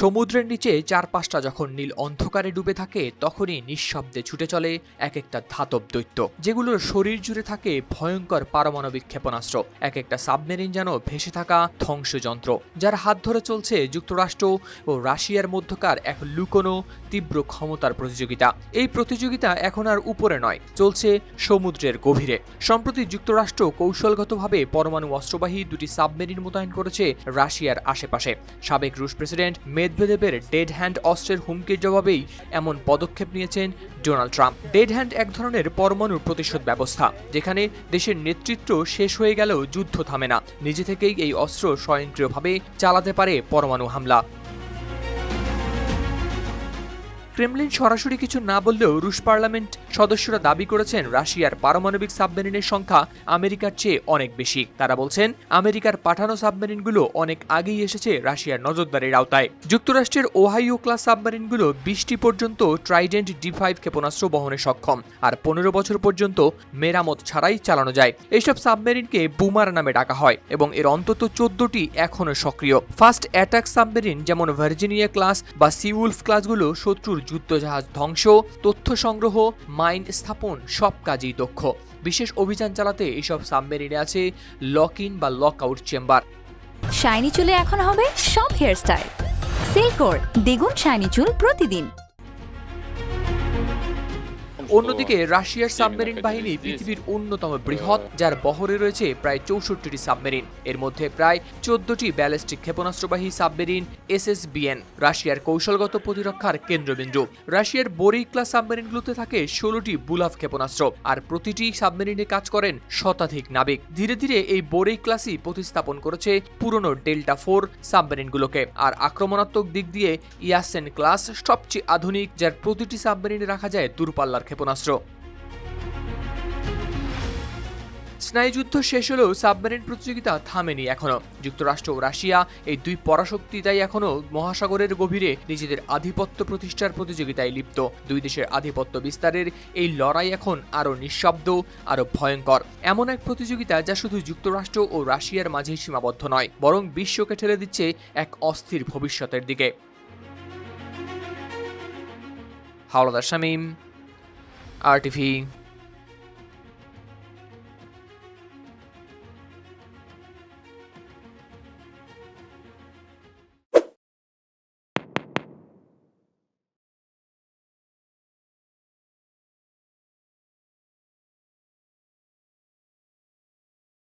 সমুদ্রের নিচে চারপাশটা যখন নীল অন্ধকারে ডুবে থাকে, তখনই নিঃশব্দে ছুটে চলে এক একটা ধাতব দৈত্য, যেগুলোর শরীর জুড়ে থাকে ভয়ঙ্কর পারমাণবিক ক্ষেপণাস্ত্র। এক একটা সাবমেরিন যেন ভেসে থাকা ধ্বংসযন্ত্র, যার হাত ধরে চলছে যুক্তরাষ্ট্র ও রাশিয়ার মধ্যকার এক লুকোনো, তীব্র ক্ষমতার প্রতিযোগিতা। এই প্রতিযোগিতা এখন আর উপরে নয়, চলছে সমুদ্রের গভীরে। সম্প্রতি যুক্তরাষ্ট্র কৌশলগতভাবে পরমাণু অস্ত্রবাহী দুটি সাবমেরিন মোতায়েন করেছে রাশিয়ার আশেপাশে। সাবেক রুশ প্রেসিডেন্ট মেদভেদেবের ডেড হ্যান্ড অস্ত্রের হুমকির জবাবেই এমন পদক্ষেপ নিয়েছেন ডোনাল্ড ট্রাম্প। ডেড হ্যান্ড এক ধরনের পরমাণু প্রতিশোধ ব্যবস্থা, যেখানে দেশের নেতৃত্ব শেষ হয়ে গেলেও যুদ্ধ থামে না। নিজে থেকেই এই অস্ত্র স্বয়ংক্রিয়ভাবে চালাতে পারে পরমাণু হামলা। ক্রেমলিন সরাসরি কিছু না বললেও রুশ পার্লামেন্ট সদস্যরা দাবি করেছেন রাশিয়ার পারমাণবিক সাবমেরিনের সংখ্যা আমেরিকার চেয়ে অনেক বেশি। তারা বলছেন, আমেরিকার পাঠানো সাবমেরিনগুলো অনেক আগেই এসেছে রাশিয়ার নজরদারির আওতায়। যুক্তরাষ্ট্রের ওহাইও ক্লাস সাবমেরিনগুলো বিশটি পর্যন্ত ট্রাইডেন্ট ডি ফাইভ ক্ষেপণাস্ত্র বহনে সক্ষম, আর পনেরো বছর পর্যন্ত মেরামত ছাড়াই চালানো যায়। এইসব সাবমেরিনকে বুমার নামে ডাকা হয় এবং এর অন্তত চোদ্দটি এখনও সক্রিয়। ফার্স্ট অ্যাটাক সাবমেরিন যেমন ভার্জিনিয়া ক্লাস বা সিউলফ ক্লাসগুলো শত্রুর যুদ্ধজাহাজ ধ্বংস, তথ্য সংগ্রহ, মাইন স্থাপন, সব কাজেই দক্ষ। বিশেষ অভিযান চালাতে এইসব সাবমেরিনে আছে লক ইন বা লক আউট চেম্বার। শাইনি চুলে এখন হবে সব হেয়ারস্টাইল। সিল্কোর দ্বিগুণ শাইনি চুল প্রতিদিন। অন্যদিকে রাশিয়ার সাবমেরিন বাহিনী পৃথিবীর অন্যতম বৃহৎ যার বহরে রয়েছে প্রায় চৌষট্টিটি সাবমেরিন। এর মধ্যে প্রায় চোদ্দটি ব্যালিস্টিক ক্ষেপণাস্ত্রবাহী সাবমেরিন এসএসবিএন রাশিয়ার কৌশলগত প্রতিরক্ষার কেন্দ্রবিন্দু। রাশিয়ার বোরি ক্লাস সাবমেরিনগুলোতে থাকে ষোলোটি বুলাভ ক্ষেপণাস্ত্র আর প্রতিটি সাবমেরিনে কাজ করেন শতাধিক নাবিক। ধীরে ধীরে এই বোরেই ক্লাসই প্রতিস্থাপন করেছে পুরনো ডেল্টা ফোর সাবমেরিনগুলোকে। আর আক্রমণাত্মক দিক দিয়ে ইয়াসেন ক্লাস সবচেয়ে আধুনিক যার প্রতিটি সাবমেরিনে রাখা যায় দূরপাল্লার ক্ষেপণাস্ত্র। স্নায়ুযুদ্ধ শেষ হলেও সাবমেরিন প্রতিযোগিতা থামেনি এখনও। যুক্তরাষ্ট্র ও রাশিয়া এই দুই পরাশক্তি তাই এখনও মহাসাগরের গভীরে নিজেদের আধিপত্য প্রতিষ্ঠার প্রতিযোগিতায় লিপ্ত। দুই দেশের আধিপত্য বিস্তারের এই লড়াই এখন আরও নিঃশব্দ, আরও ভয়ঙ্কর। এমন এক প্রতিযোগিতা যা শুধু যুক্তরাষ্ট্র ও রাশিয়ার মাঝেই সীমাবদ্ধ নয়, বরং বিশ্বকে ঠেলে দিচ্ছে এক অস্থির ভবিষ্যতের দিকে। হাওলাদার শামীম। টিভি